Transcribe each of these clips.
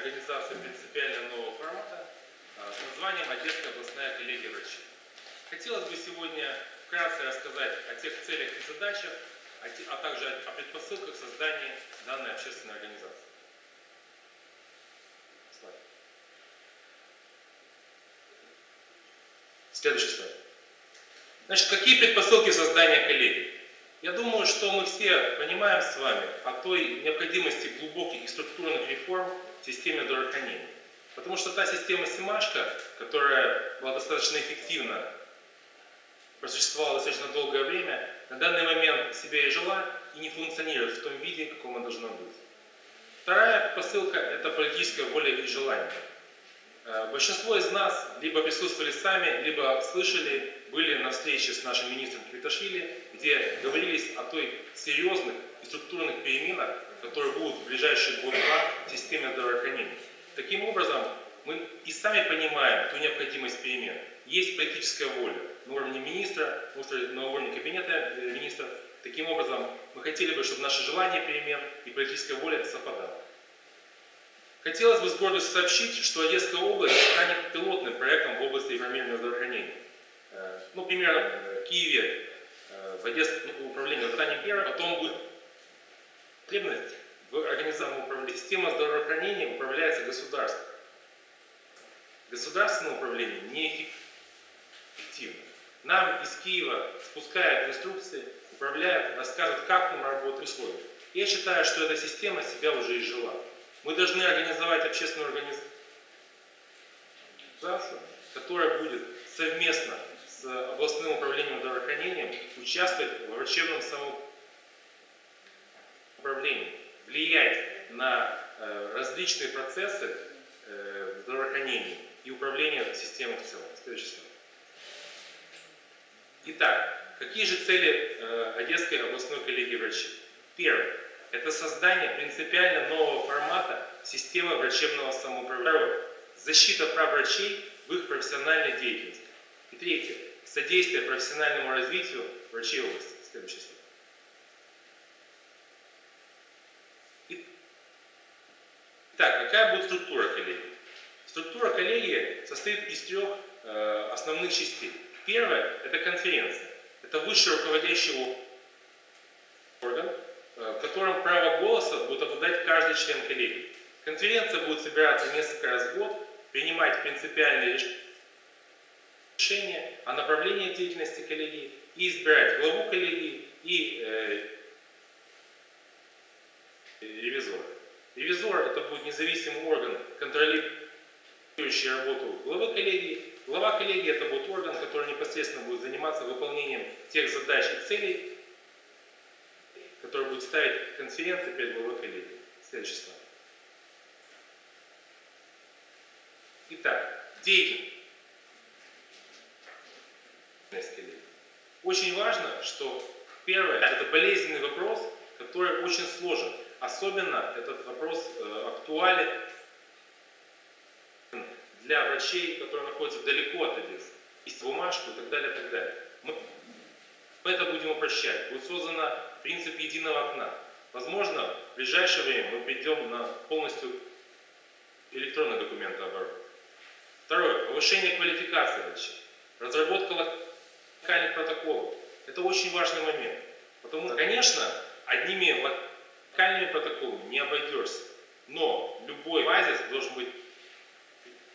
организацию принципиально нового формата а, с названием Одесская областная коллегия врачей. Хотелось бы сегодня вкратце рассказать о тех целях и задачах, а, а также о предпосылках создания данной общественной организации. Слайд. Следующий слайд. Значит, какие предпосылки создания коллегии? Я думаю, что мы все понимаем с вами о той необходимости глубоких и структурных реформ в системе здравоохранения. Потому что та система Симашка, которая была достаточно эффективна, просуществовала достаточно долгое время, на данный момент себя и жила и не функционирует в том виде, каком она должна быть. Вторая посылка – это политическая воля и желание. Э, Большинство из нас либо присутствовали сами, либо слышали, были на встрече с нашим министром Квиташвили, где говорились о той серьезных и структурных переменах, которые будут в ближайшие год-два в системе здравоохранения. Таким образом, мы и сами понимаем ту необходимость перемен. Есть политическая воля на уровне министра, на уровне кабинета э, министров. Таким образом, мы хотели бы, чтобы наше желание перемен и политическая воля совпадали. Хотелось бы с гордостью сообщить, что Одесская область станет пилотным проектом в области реформирования здравоохранения. Э, Ну, примерно в Киеве, э, в Одесском управлении станет первым, потом будет потребность в организованном управлении. Система здравоохранения управляется государством. Государственное управление неэффективно. Нам из Киева спускают инструкции, управляют, рассказывают, как нам работать в условиях. Я считаю, что эта система себя уже изжила. Мы должны организовать общественную организацию, которая будет совместно с областным управлением здравоохранением участвовать в врачебном самоуправлении, влиять на э, различные процессы э, в здравоохранении и управления системой в целом. Следующий. Итак, какие же цели э, Одесской областной коллегии врачей? Первое. Это создание принципиально нового формата системы врачебного самоуправления. Защита прав врачей в их профессиональной деятельности. И третье. Содействие профессиональному развитию врачей области. Следующий слайд. Итак, какая будет структура коллегии? Структура коллегии состоит из трех э, основных частей. Первое – это конференция. Это высший руководящий орган, э, в котором право голоса будет обладать каждый член коллегии. Конференция будет собираться несколько раз в год, принимать принципиальные решения о направлении деятельности коллегии и избирать главу коллегии и э, ревизора. Ревизор – это будет независимый орган, контролирующий работу главы коллегии. Глава коллегии – это будет орган, который непосредственно будет заниматься выполнением тех задач и целей, которые будет ставить конференция перед главой коллегии. Слайд. Итак, деятельность. Очень важно, что первое – это болезненный вопрос, который очень сложен. Особенно этот вопрос э, актуален для врачей, которые находятся далеко от Одессы. Есть бумажку и так далее, и так далее. Мы это будем упрощать. Будет создан принцип единого окна. Возможно, в ближайшее время мы перейдем на полностью электронный документооборот. Второе. Повышение квалификации врачей. Разработка локальных протоколов. Это очень важный момент. Потому что, конечно, одними локальными протоколами не обойдешься. Но любой базис должен быть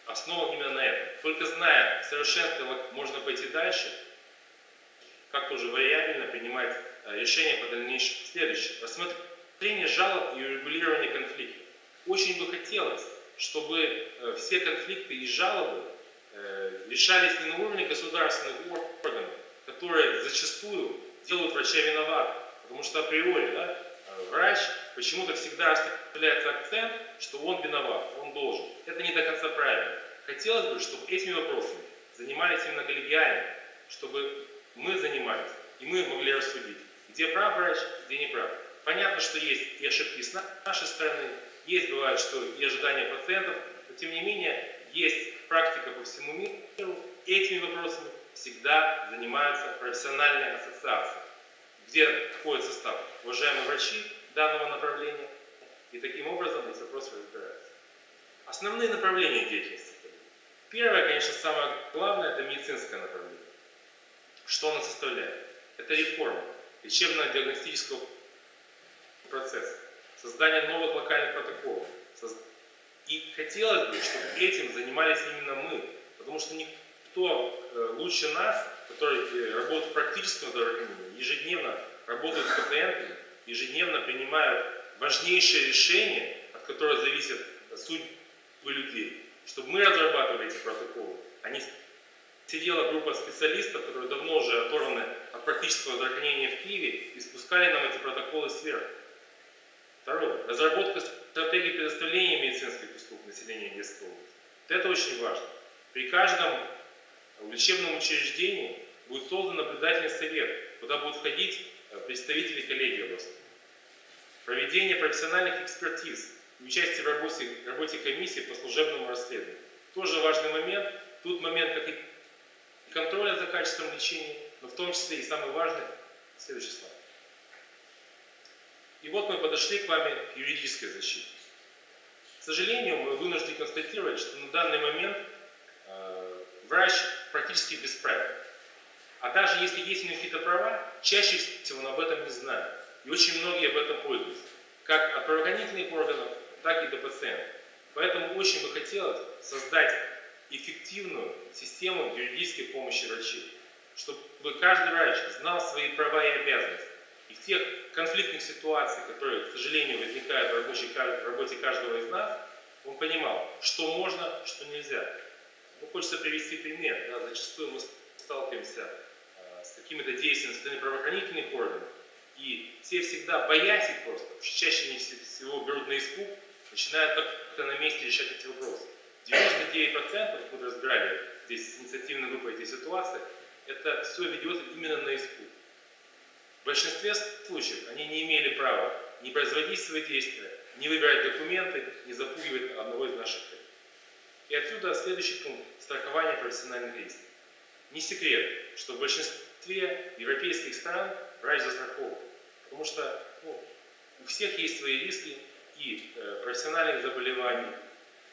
основан именно на этом. Только зная совершенство, можно пойти дальше, как тоже вариабельно принимать э, решения по дальнейшему. Следующее. Рассмотрение жалоб и урегулирование конфликтов. Очень бы хотелось, чтобы э, все конфликты и жалобы э, решались не на уровне государственных органов, которые зачастую делают врача виноватым. Потому что априори да, врач почему-то всегда оставляется акцент, что он виноват, он должен. Это не до конца правильно. Хотелось бы, чтобы этими вопросами занимались именно коллегиально, чтобы мы занимались, и мы могли рассудить, где прав врач, где не прав. Понятно, что есть и ошибки с нашей стороны, есть, бывает, что и ожидания пациентов, но тем не менее, есть практика по всему миру, этими вопросами всегда занимаются профессиональные ассоциации, где входит состав уважаемые врачи данного направления, и таким образом эти вопросы разбираются. основные направления деятельности. Первое, конечно, самое главное, это медицинское направление. Что оно составляет? Это реформа лечебно-диагностического процесса, создание новых локальных протоколов. И хотелось бы, чтобы этим занимались именно мы, потому что никто э, лучше нас, который э, работает в практическом здравоохранении, ежедневно работает с пациентами, ежедневно принимают важнейшие решения, от которых зависит судьбы людей, чтобы мы разрабатывали эти протоколы, а не сидела группа специалистов, которые давно уже оторваны от практического здравоохранения в Киеве и спускали нам эти протоколы сверху. Второе. Разработка стратегии предоставления медицинских услуг населению детской области. Это очень важно. При каждом лечебном учреждении будет создан наблюдательный совет, куда будут входить э, представители коллегии области. Проведение профессиональных экспертиз и участие в работе, работе комиссии по служебному расследованию. Тоже важный момент. Тут момент, как и контроля за качеством лечения, но в том числе и самый важный, следующий слайд. И вот мы подошли к вами к юридической защите. К сожалению, мы вынуждены констатировать, что на данный момент э, врач практически бесправен. А даже если есть у него какие-то права, чаще всего он об этом не знает. И очень многие об этом пользуются. Как от правоохранительных органов, так и до пациентов. Поэтому очень бы хотелось создать эффективную систему юридической помощи врачей. Чтобы каждый врач знал свои права и обязанности. И в тех конфликтных ситуациях, которые, к сожалению, возникают в, рабочей, в работе каждого из нас, он понимал, что можно, что нельзя. Ну, хочется привести пример. Да, зачастую мы сталкиваемся э, с какими-то действиями со стороны правоохранительных органов, и все всегда, боясь их просто, чаще всего берут на испуг, начинают как-то на месте решать эти вопросы. 99%, мы разбирали здесь с инициативной группой эти ситуации, это все ведется именно на испуг. В большинстве случаев они не имели права не производить свои действия, не выбирать документы, не запугивать одного из наших коллег. И отсюда следующий пункт – страхование профессиональных рисков. Не секрет, что в большинстве европейских стран врач застрахован, потому что ну, у всех есть свои риски и э, профессиональных заболеваний,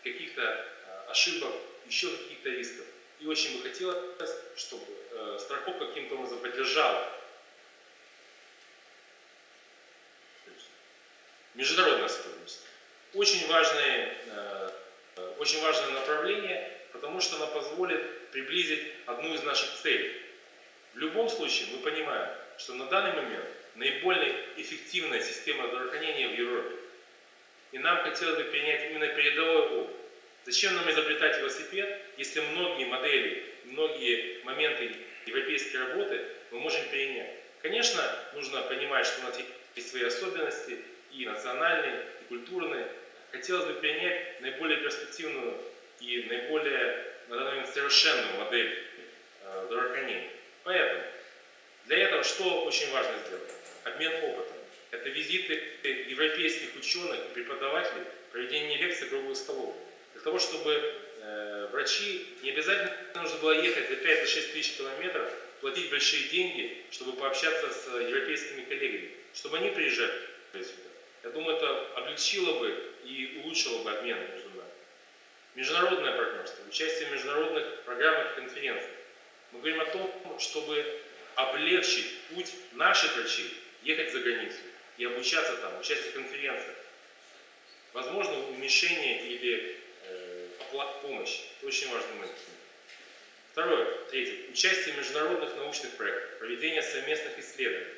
каких-то ошибок, еще каких-то рисков. И очень бы хотелось, чтобы э, страховка каким-то образом поддержала Международное сотрудничество. Очень важное, э, очень важное направление, потому что оно позволит приблизить одну из наших целей. В любом случае мы понимаем, что на данный момент наиболее эффективная система здравоохранения в Европе. И нам хотелось бы принять именно передовой опыт. Зачем нам изобретать велосипед, если многие модели, многие моменты европейской работы мы можем перенять? Конечно, нужно понимать, что у нас есть свои особенности, и национальные, и культурные, хотелось бы принять наиболее перспективную и наиболее на данный момент совершенную модель э, здравоохранения. Поэтому для этого что очень важно сделать? Обмен опытом. Это визиты европейских ученых и преподавателей, проведение лекций круглых столов. Того, чтобы э, врачи не обязательно нужно было ехать за 5-6 тысяч километров, платить большие деньги, чтобы пообщаться с европейскими коллегами, чтобы они приезжали сюда. Я думаю, это облегчило бы и улучшило бы обмен между нами. Международное партнерство, участие в международных программах и конференциях. Мы говорим о том, чтобы облегчить путь наших врачей ехать за границу и обучаться там, участвовать в конференциях. Возможно, уменьшение или э. Это очень важный момент. Второе, третье. Участие в международных научных проектах, проведение совместных исследований.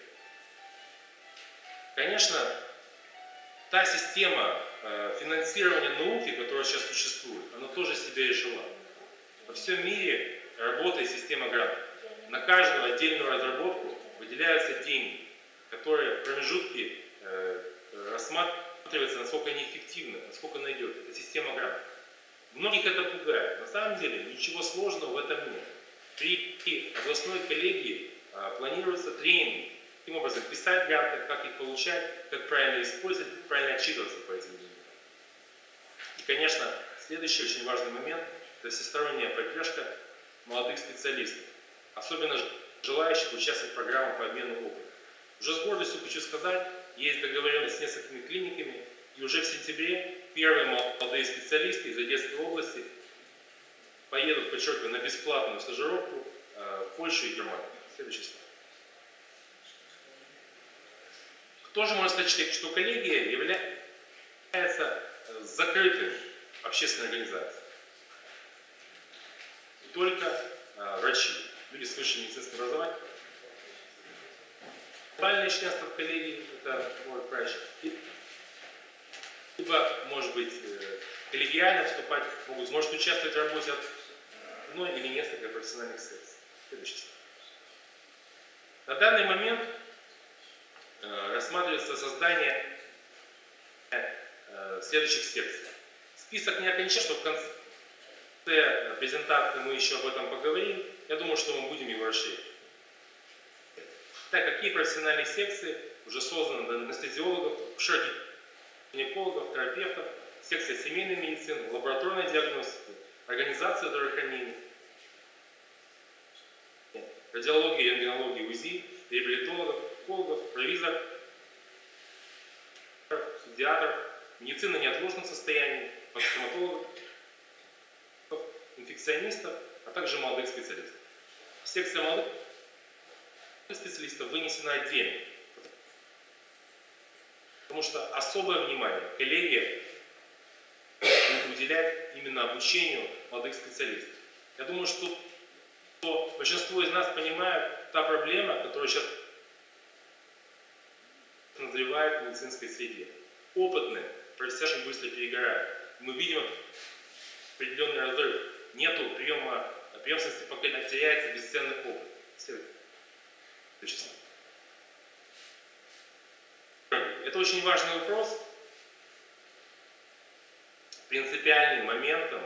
Конечно, та система э, финансирования науки, которая сейчас существует, она тоже себя изжила. Во всем мире работает система грантов. На каждую отдельную разработку выделяются деньги, которые в промежутке э, рассматриваются, насколько они эффективны, насколько она. Это система грантов. Многих это пугает. На самом деле ничего сложного в этом нет. При областной коллегии а, планируются тренинги Таким образом, писать гранты, как их получать, как правильно использовать, как правильно отчитываться по этим деньгам. И, конечно, следующий очень важный момент – это всесторонняя поддержка молодых специалистов, особенно желающих участвовать в программах по обмену опыта. Уже с гордостью хочу сказать, есть договоренность с несколькими клиниками, и уже в сентябре первые молодые специалисты из Одесской области поедут, подчеркиваю, на бесплатную стажировку э, в Польшу и Германию. Следующий слайд. Кто же может сказать, что коллегия является э, закрытой общественной организацией? Только э, врачи, люди с высшим медицинским образованием. Формальное членство в коллегии – это может врач. Либо, может быть, э, коллегиально вступать, могут, может участвовать в работе одной или несколько профессиональных секций. Следующий. На данный момент э, рассматривается создание э, следующих секций. Список не окончен, что в конце презентации мы еще об этом поговорим. Я думаю, что мы будем его расширить. Так, какие профессиональные секции уже созданы для анестезиологов, гинекологов, терапевтов, секция семейной медицины, лабораторной диагностики, организация здравоохранения, радиология, рентгенология, УЗИ, реабилитологов, психологов, провизор, педиатр, медицина неотложных состояний, стоматологов, инфекционистов, а также молодых специалистов. Секция молодых специалистов вынесена отдельно. Потому что особое внимание коллегия будет уделять именно обучению молодых специалистов. Я думаю, что, что большинство из нас понимают та проблема, которая сейчас назревает в медицинской среде. Опытные профессионалы быстро перегорают. Мы видим определенный разрыв. Нету приема, преемственности поколения, теряется бесценный опыт. Это очень важный вопрос. Принципиальным моментом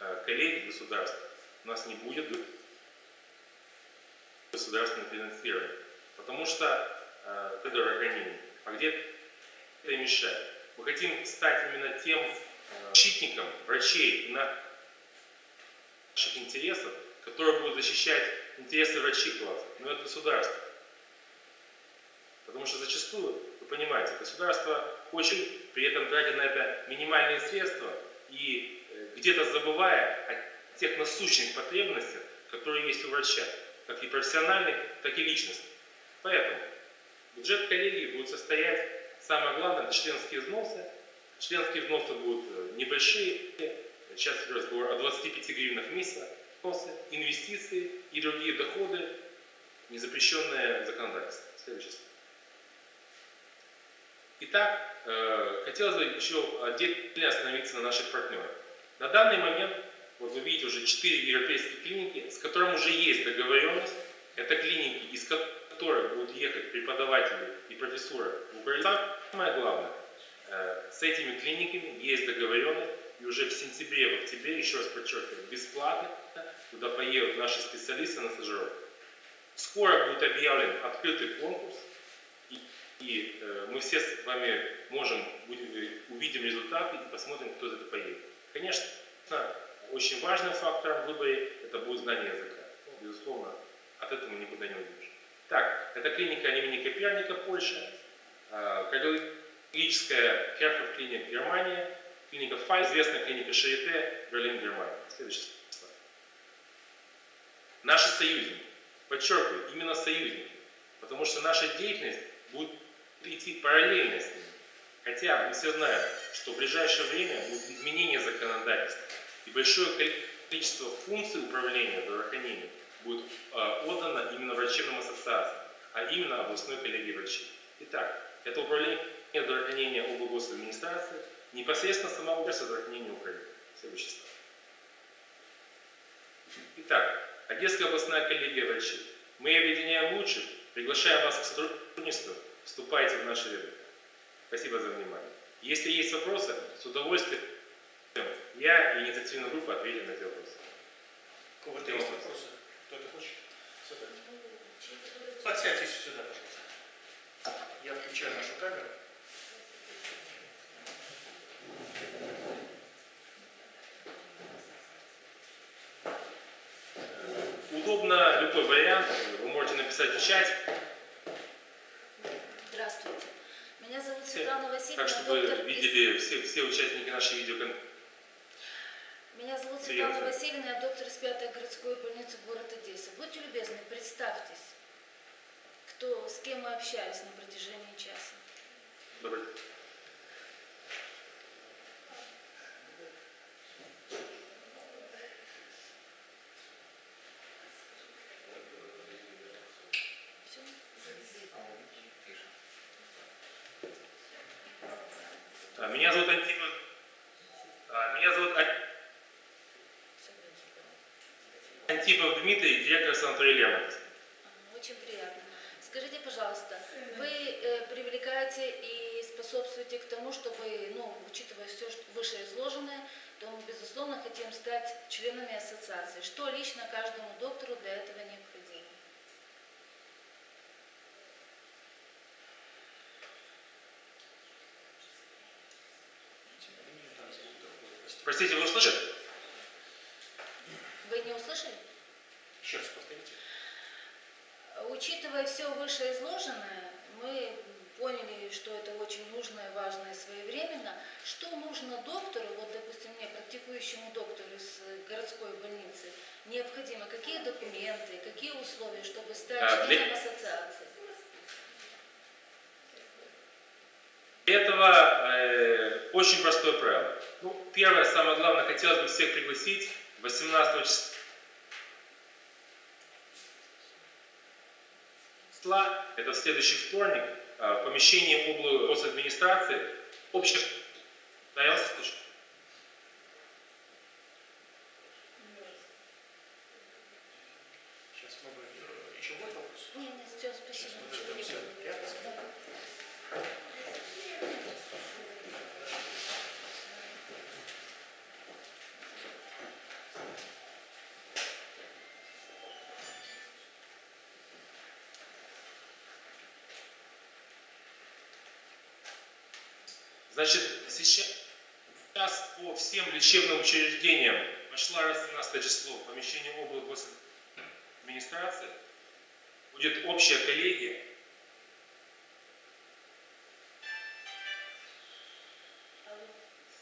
э, коллеги государства у нас не будет государственного финансирования. Потому что это дорогонение. А где это мешает? Мы хотим стать именно тем э, защитником врачей наших интересов, который будет защищать интересы врачей класса, но это государство. Потому что зачастую, вы понимаете, государство хочет при этом тратить на это минимальные средства и э, где-то забывая о тех насущных потребностях, которые есть у врача, как и профессиональных, так и личностных. Поэтому бюджет коллегии будет состоять, самое главное, это членские взносы. Членские взносы будут э, небольшие, сейчас разговор о 25 гривнах в месяц, инвестиции и другие доходы, незапрещенные законодательством. Следующий слайд. Итак, э, хотелось бы еще отдельно остановиться на наших партнерах. На данный момент, вот вы видите уже 4 европейские клиники, с которыми уже есть договоренность. Это клиники, из которых будут ехать преподаватели и профессуры в Украину. Самое главное, э, с этими клиниками есть договоренность, и уже в сентябре, в октябре, еще раз подчеркиваю, бесплатно туда поедут наши специалисты на стажировку. Скоро будет объявлен открытый конкурс, и э, мы все с вами можем, будем, увидим результаты и посмотрим, кто из этого поедет. Конечно, очень важным фактором в выборе это будет знание языка. Ну, безусловно, от этого никуда не уйдешь. Так, это клиника имени Коперника, Польша, э, кардиологическая Керхов клиника Германия, клиника Фай, известная клиника Шарите, Берлин, Германия. Следующий слайд. Наши союзники, подчеркиваю, именно союзники, потому что наша деятельность будет идти параллельно с ними. Хотя мы все знаем, что в ближайшее время будут изменения законодательства, и большое количество функций управления здравоохранением будет э, отдано именно врачебным ассоциациям, а именно областной коллегии врачей. Итак, это управление здравоохранения областной администрации, непосредственно самого Министерства здравоохранения Украины. Следующий слайд. Итак, Одесская областная коллегия врачей. Мы объединяем лучших, приглашаем вас к сотрудничеству вступайте в наши ряды. Спасибо за внимание. Если есть вопросы, с удовольствием я и инициативная группа ответим на эти вопросы. У кого-то есть вопросы? Кто-то хочет? Сюда. Подсядьте сюда, пожалуйста. Я включаю нашу камеру. Удобно любой вариант, написать в чате. Здравствуйте. Меня зовут Светлана Васильевна, Так, чтобы доктор... видели все, все участники нашей видеоконференции. Меня зовут. Светлана Васильевна, я доктор из пятой городской больницы города Одесса. Будьте любезны, представьтесь, кто, с кем мы общались на протяжении часа. Добрый Все? А, Меня зовут Антипов. а, Меня зовут Ан- Антипов Ага, Очень приятно. Скажите, пожалуйста, вы э, привлекаете и способствуете к тому, чтобы, ну, учитывая все что вышеизложенное, то мы, безусловно, хотим стать членами ассоциации. Что лично каждому доктору для этого необходимо? Простите, вы услышали? Вы не услышали? Еще раз повторите. Учитывая все вышеизложенное, мы поняли, что это очень нужно и важно и своевременно. Что нужно доктору, вот, допустим, мне, практикующему доктору из городской больницы, необходимо? Какие документы, какие условия, чтобы стать А, для- членом ассоциации? Для этого э, очень простое правило. Ну, первое, самое главное, хотелось бы всех пригласить 18 числа, это в следующий вторник, э, в помещении облы госадминистрации, общее... Да, я вас слышу. Сейчас мы бы... э, Еще будет вопрос? Нет, нет, все, спасибо. ничего не Всё, было. я- Значит, сейчас по всем лечебным учреждениям пошла раз 17 число в помещении области администрации будет общая коллегия.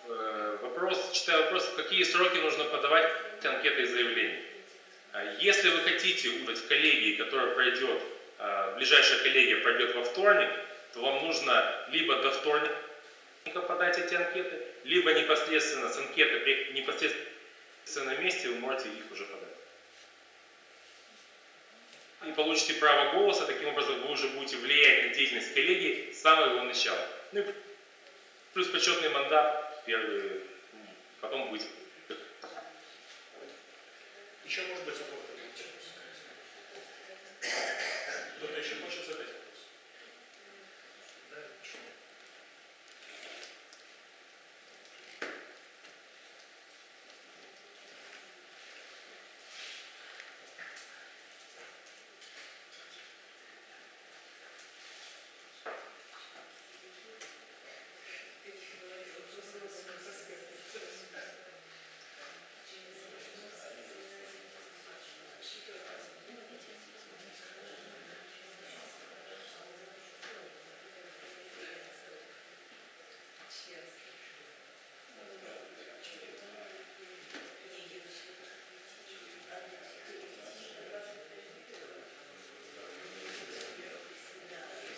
Э, Вопрос, читаю вопрос, в какие сроки нужно подавать анкеты и заявления. А Если вы хотите быть в коллегии, которая пройдет, а, ближайшая коллегия пройдет во вторник, то вам нужно либо до вторника подать эти анкеты, либо непосредственно с анкеты, непосредственно на месте вы можете их уже подать. И получите право голоса, таким образом вы уже будете влиять на деятельность коллегии с самого его начала. Ну и плюс почетный мандат, первый, м, потом будет Еще может быть вопрос. Кто-то еще хочет задать вопрос? Да, хорошо.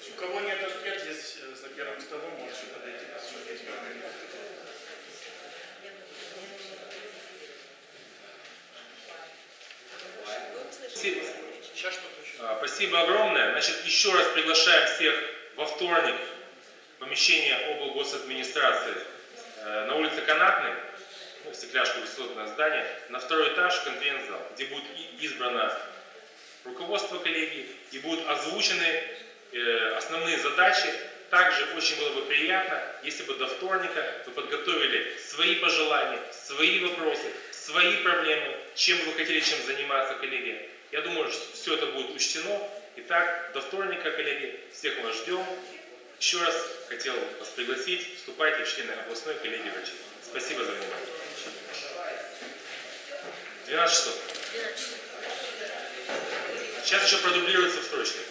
У кого нет анкет, здесь э, за первым столом можете подойти посмотреть. Спасибо. Сейчас что-то еще. А, Спасибо огромное. Значит, еще раз приглашаем всех во вторник в помещение облгосадминистрации э, на улице Канатной, ну, стекляшка высотное здание, на второй этаж конференц-зал, где будет избрано руководство коллегии и будут озвучены э, основные задачи. Также очень было бы приятно, если бы до вторника вы подготовили свои пожелания, свои вопросы, свои проблемы, чем бы вы хотели чем заниматься, коллеги. Я думаю, что все это будет учтено. Итак, до вторника, коллеги, всех вас ждем. Еще раз хотел вас пригласить, вступайте в члены областной коллегии врачей. Спасибо за внимание. 12 часов. Сейчас еще продублируется в срочный.